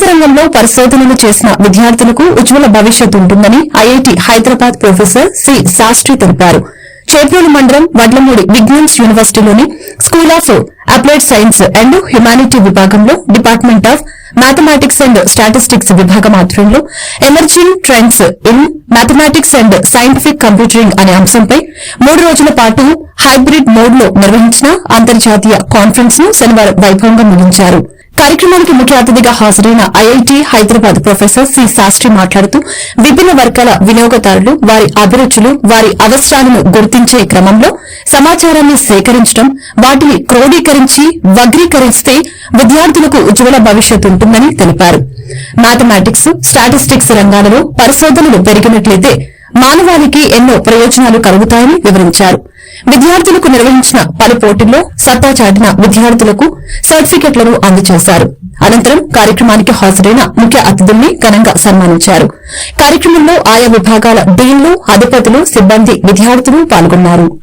గణిత రంగంలో పరిశోధనలు చేసిన విద్యార్థులకు ఉజ్వల భవిష్యత్ ఉంటుందని IIT Hyderabad professor C Sastry తెలిపారు. చేబ్రోలు మండలం Vadlamudi Vignan's యూనివర్సిటీలోని school of applied science and humanity విభాగంలో department of mathematics and statistics విభాగం ఆధ్వర్యంలో emerging trends in mathematics and scientific computering అనే అంశంపై మూడు రోజుల పాటు హైబ్రిడ్ మోడ్లో నిర్వహించిన అంతర్జాతీయ కాన్ఫరెన్స్ను శనివారం వైభవంగా ముగించారు. కార్యక్రమానికి ముఖ్య అతిథిగా హాజరైన IIT Hyderabad professor C Sastry మాట్లాడుతూ విభిన్న వర్గాల వినియోగదారులు వారి అభిరుచులు వారి అవసరాలను గుర్తించే క్రమంలో సమాచారాన్ని సేకరించడం వాటిని క్రోడీకరించి వగ్రీకరిస్తే విద్యార్థులకు ఉజ్వల భవిష్యత్ ఉంటుందని తెలిపారు. మ్యాథమెటిక్స్ స్టాటిస్టిక్స్ రంగాలలో పరిశోధనలు పెరిగినట్లయితే మానవాళికి ఎన్నో ప్రయోజనాలు కలుగుతాయని వివరించారు. విద్యార్థులకు నిర్వహించిన పలు పోటీల్లో సత్తా చాటిన విద్యార్థులకు సర్టిఫికెట్లను అందజేశారు. అనంతరం కార్యక్రమానికి హాజరైన ముఖ్య అతిథుల్ని ఘనంగా సన్మానించారు. కార్యక్రమంలో ఆయా విభాగాల డీన్లు అధిపతులు సిబ్బంది విద్యార్థులు పాల్గొన్నారు.